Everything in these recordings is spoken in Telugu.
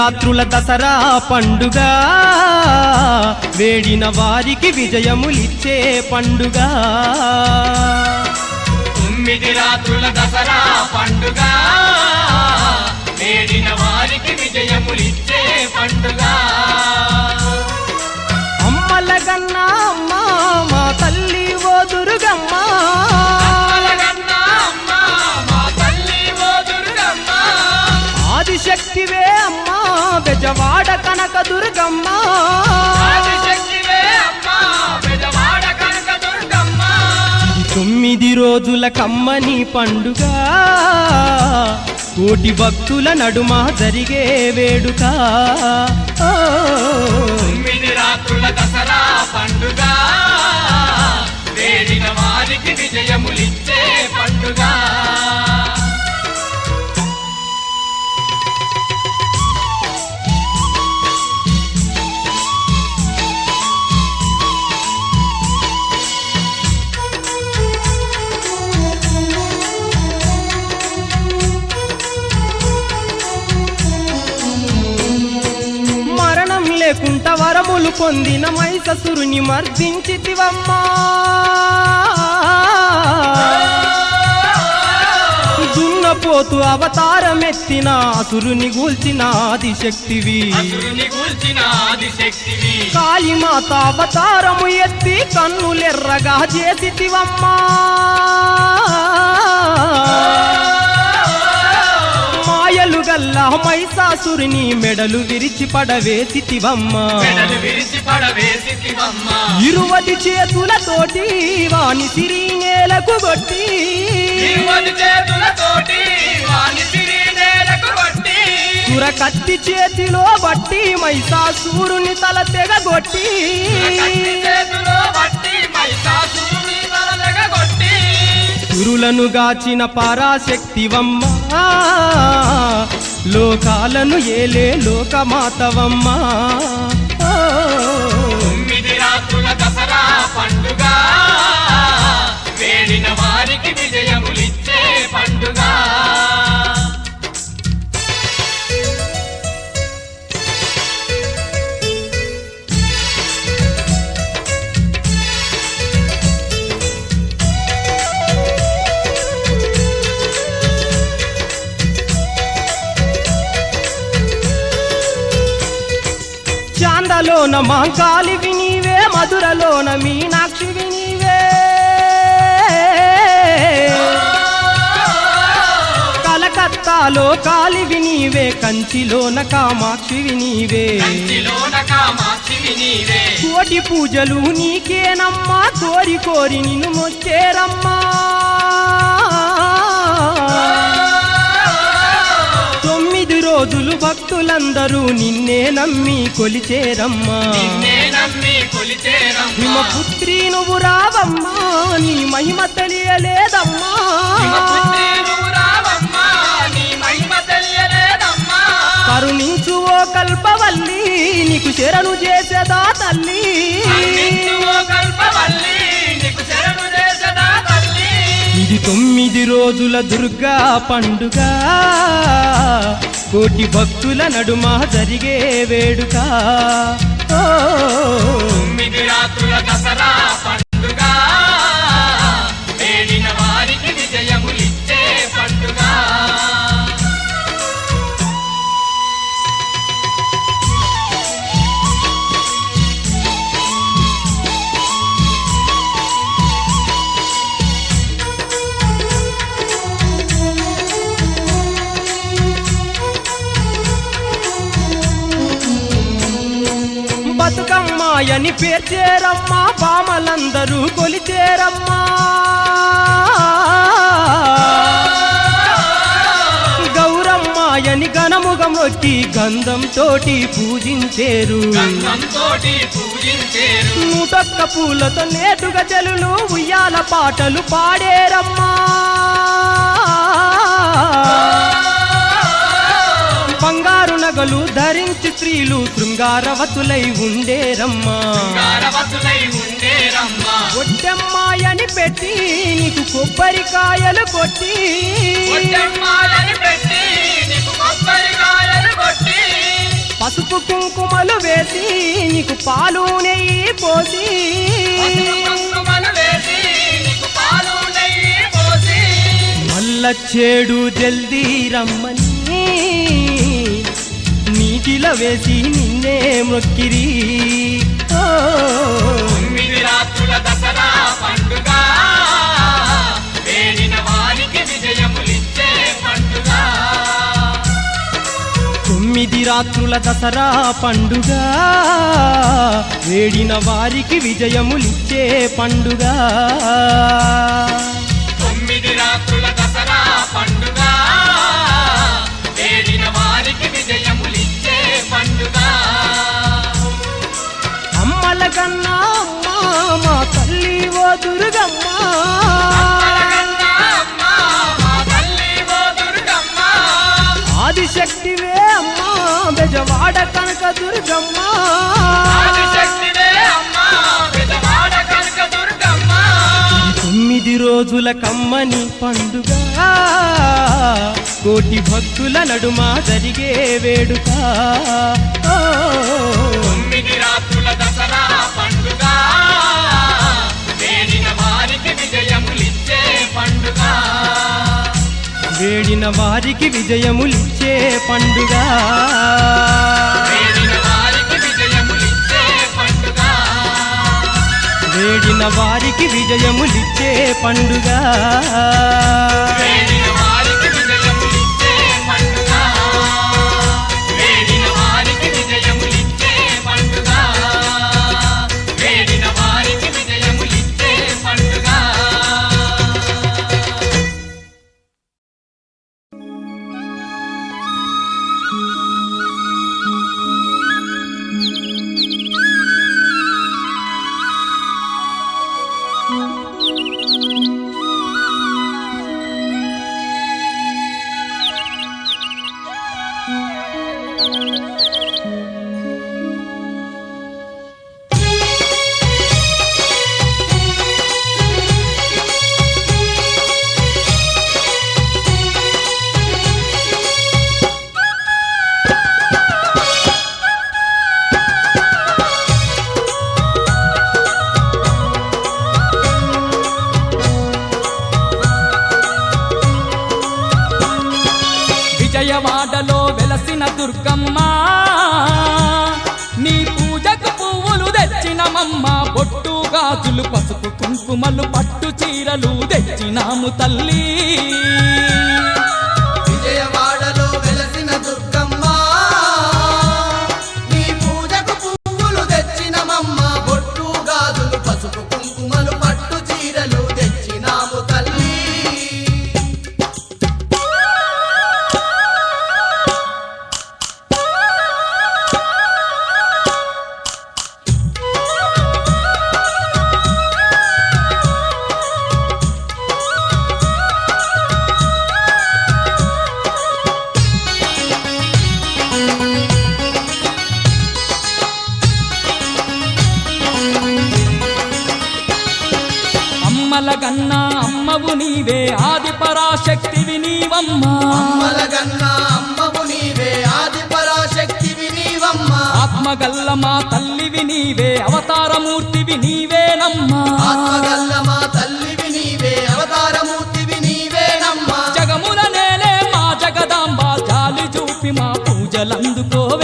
తొమ్మిది రాత్రుల దసరా పండుగ. వేడిన వారికి విజయములిచ్చే పండుగ. తొమ్మిది రాత్రుల దసరా పండుగ. వేడిన వారికి విజయములిచ్చే పండుగ. అమ్మల గన్నా బెజవాడ కనక దుర్గమ్మ. తొమ్మిది రోజుల కమ్మని పండుగ. కోటి భక్తుల నడుమ జరిగే వేడుక. ఓ. తొమ్మిది రాత్రుల దసరా పండుగ. వేడిన వారికి విజయములిచ్చే పండుగ. పొందిన మైససురుని మర్దించితివమ్మా. దున్నపోతు అవతారమెత్తిన అసురుని గూల్చిన ఆదిశక్తివి. కాళీమాత అవతారము ఎత్తి కన్నులెర్రగా చేసితివమ్మా. గల్లా మైసాసురుని మెడలు విరిచి విరిచి పడవేసితివమ్మ ఇరువది చేతులతోటి వాని సిరి నేలకు కొట్టి సిరి నేలకు కొట్టి సుర కత్తి చేతిలో బట్టి మైసాసూరుని తల తలదగగొట్టి సురులను గాచిన పరాశక్తివమ్మ. లోకాలను ఏలే లోకమాతవమ్మ. తొమ్మిది పండుగ. వేడిన వారికి చాందలోన మాంకాలివి నీవే మధురలోన మీనాక్షివి నీవే కలకత్తాలో కాలివి నీవే కంచిలోన కామాక్షివి నీవే కంచిలోన కామాక్షివి నీవే కోటి పూజలు నీకేనమ్మా కోరి కోరి నిన్ను మొచ్చేరమ్మా రోజులు భక్తులందరూ నిన్నే నమ్మి కొలిచేరమ్మా. హిమపుత్రి నువ్వు రావమ్మా నీ మహిమ తెలియలేదమ్మా. కరుణించు ఓ కల్పవల్లి నీకు శరణు చేసేదా తల్లి. కరుణించు ఓ కల్పవల్లి, నీకు శరణు చేసెదా తల్లి. ఇది తొమ్మిది రోజుల దుర్గా పండుగ. కోటి భక్తుల నడుమ జరిగే వేడుక. రాత్రుల దసరా బతుకమ్మాయని పేర్చేరమ్మా పామలందరూ కొలిచేరమ్మా గౌరమ్మాయని గణముగం వచ్చి గంధం తోటి పూజించేరు. నూటొక్క పూలతో నేటుగా చెలులు ఉయ్యాల పాటలు పాడేరమ్మా. బంగారు నగలు ధరించి స్త్రీలు శృంగారవతులై ఉండేరమ్మా. ఒడ్డమ్మాయని పెట్టి నీకు కొబ్బరికాయలు కొట్టి. పసుపు కుంకుమలు వేసి నీకు పాలు నెయ్యి పోసి. మల్ల చెడు జల్దీ రమ్మని. నీటిలో వేసి నిన్నే మొక్కిరి. తొమ్మిది రాత్రుల దసరా పండుగ. వేడిన వారికి విజయములిచ్చే పండుగ. అమ్మల కన్నా అమ్మ మా తల్లి ఓ దుర్గమ్మ. అమ్మ, ఆదిశక్తివే అమ్మ బెజవాడ కనక దుర్గమ్మ. తొమ్మిది రోజుల కమ్మని పండుగ. కోటి భక్తుల నడుమ జరిగే వేడుక. ఓ, తొమ్మిది రాత్రుల దసరా పండుగ. వేడిన వారికి విజయములిచ్చే పండుగ. వేడిన వారికి విజయములిచ్చే పండుగ. వేడిన వారికి విజయములిచ్చే పండుగ. పసుపు కుంకుమలు పట్టు చీరలు తెచ్చినాము తల్లి. విజయవాడలో అమ్మల గన్నా అమ్మవు నీవే ఆది పరాశక్తివి నీవమ్మా. అమ్మలగన్న అమ్మవు నీవే ఆది పరాశక్తివి నీవమ్మ. ఆత్మగల్ల మా తల్లివి నీవే అవతారమూర్తివి నీవేనమ్మా. ఆత్మగల్ల మా తల్లివి నీవే అవతారమూర్తివి నీవేనమ్మ. జగముల నేలే మా జగదాంబ జాలి చూపి మా పూజలందుకోవే.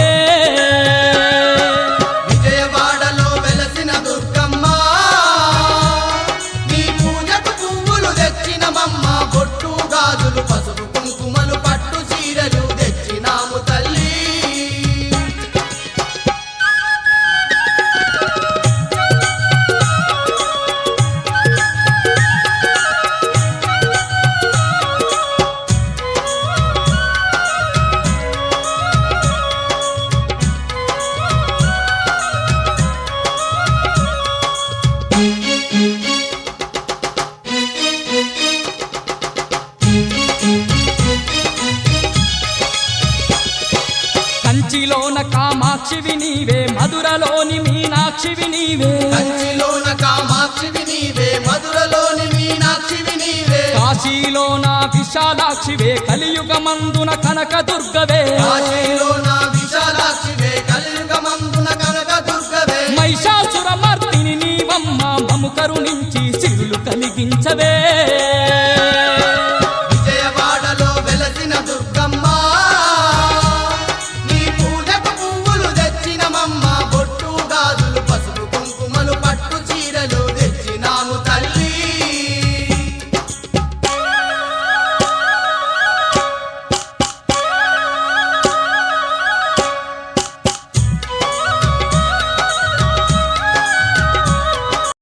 మీనాక్షివి నీవే. కంచిలోన కామాక్షివి నీవే మధురలోని మీనాక్షివి నీవే. కాశీలోన విశాలాక్షివే కలియుగమందున కనక దుర్గవే కాశీలోన విశాలాక్షివే కలియుగమందున కనక దుర్గవే మహిషాసుర మర్తిని నీవమ్మ మము కరుణించి సిగులు కలిగించవే.